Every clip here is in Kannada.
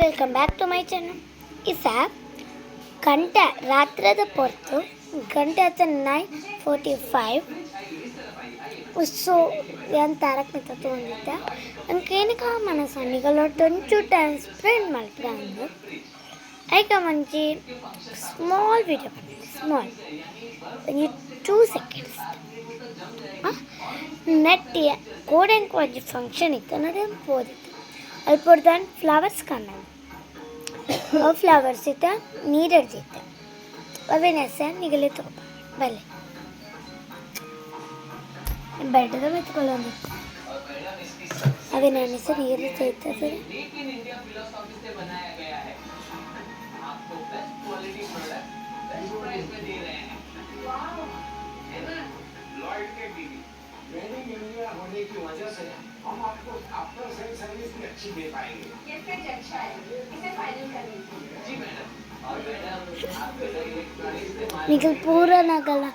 Welcome back to my channel ಇಸ ಗಂಟೆ ರಾತ್ರದ ಪೊರ್ತು ಗಂಟೆ ಹತ್ತ ನೈನ್ ಫೋರ್ಟಿ ಫೈವ್ ಸೊ ಏನು ತಾರಕ್ ಮಿತ್ತ ತೊಗೊಂಡಿದ್ದೆ ನನಗೇನಕ್ಕೆ ಮನಸ್ಸು ನಿಗಳೊಟ್ಟು ಒಂಚೂರು ಟೈಮ್ ಸ್ಪೆಂಡ್ ಅಂದು ಐಕ ಮಂచి small video small two seconds ನೆಟ್ಟಿ ಕೋಡೆನ್ ಒಂಜಿ ಫಂಕ್ಷನ್ ಇತ್ತು ಅನ್ನೋದೇನು ಪೋದಿತ್ತು ಅಲ್ಲಿ ಪೊಡ್ದಾನ್ ಫ್ಲವರ್ಸ್ ಕಣ್ಣದು ಅವು ಫ್ಲವರ್ಸ್ ಇತ್ತ ನೀರು ಹಿಡ್ದಿತ್ತು ಅವೇನೆಸ ನಿಗಲೆ ತಗೋ ಬಲ್ಲೆ ಬೆಡ್ದ ಮೆತ್ಕೊಳ್ಳೋದು ಅದೇ ನನ್ನ ಹೆಸರು ನೀರು ತೈತದೆ सफलता होने की वजह से हम आपको आफ्टर सेल सर्विस भी अच्छी दे पाएंगे। जी मैडम। निकल पूरा ना गला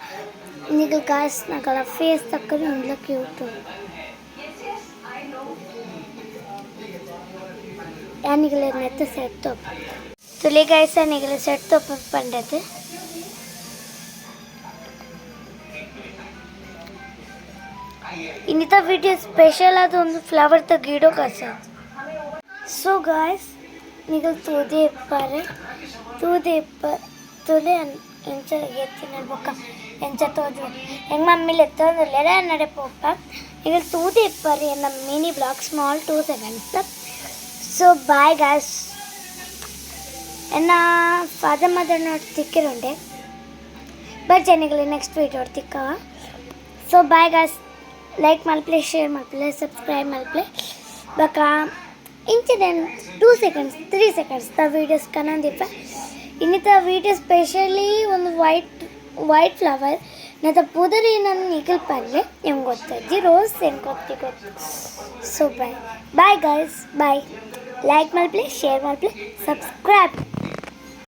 निकल काश ना गला फेस तक कर हम लोग क्यों तो। या निकले नहीं सेट तो तो ले गए ऐसा निकले सेट तो अपन पंडित। है ಇನ್ನಿತ ವಿಡಿಯೋ ಸ್ಪೆಷಲ್ ಆದ ಒಂದು ಫ್ಲವರ್ ತ ಗೀಡೋ ಕಸ. ಸೊ ಗಾಯ್ಸ್ ನೀವು ತೂದೆ ಇಪ್ಪಾರೆ ತೂದೆ ಇಪ್ಪ ತೂದೆ ಎಂಚ ಎತ್ತಿ ನಡ್ಬೇಕ ಎಂಚ ತೋಜು ಹೆಂಗೆ ಮಮ್ಮಿಲಿ ಎತ್ತಂದ್ರೆ ನಡೆ ಪೋಪ. ಈಗ ತೂದೆ ಇಪ್ಪಾರೆ ನಮ್ಮ mini blog small two seconds so bye guys ಎನ್ನ ಫಾದರ್ ಮದರ್ ನೋಡಿ ತಿಕ್ಕಿರುಂಡೆ. ಬರ್ಜನಿಗಳು ನೆಕ್ಸ್ಟ್ ವೀಡಿಯೋ ತಿಕ್ಕ ಸೊ ಬಾಯ್ ಗಾಯ್ಸ್ ಲೈಕ್ ಮಲ್ಪ್ಲೆ ಶೇರ್ ಮಲ್ಪ್ಲೆ ಸಬ್ಸ್ಕ್ರೈಬ್ ಮಲ್ಪ್ಲೆ ಬಕ ಇಂಚಿನ two seconds three seconds the videos ಕನ್ನಂದಿಪ್ಪ ಇನ್ನಿತ ವೀಡಿಯೋ ಸ್ಪೆಷಲಿ ಒಂದು ವೈಟ್ ವೈಟ್ ಫ್ಲವರ್ ನಾ ಪುದರಿ ನನ್ನ ನಿಗಲ್ ಪಲ್ಲೆ ಹೆಂಗೆ ಗೊತ್ತಜ್ಜಿ ರೋಸ್ ಹೆಂಗೆ ಗೊತ್ತಿ ಗೊತ್ತು so bye bye girls bye like ಮಲ್ಪ್ಲೆ share ಮಲ್ಪ್ಲೆ ಸಬ್ಸ್ಕ್ರೈಬ್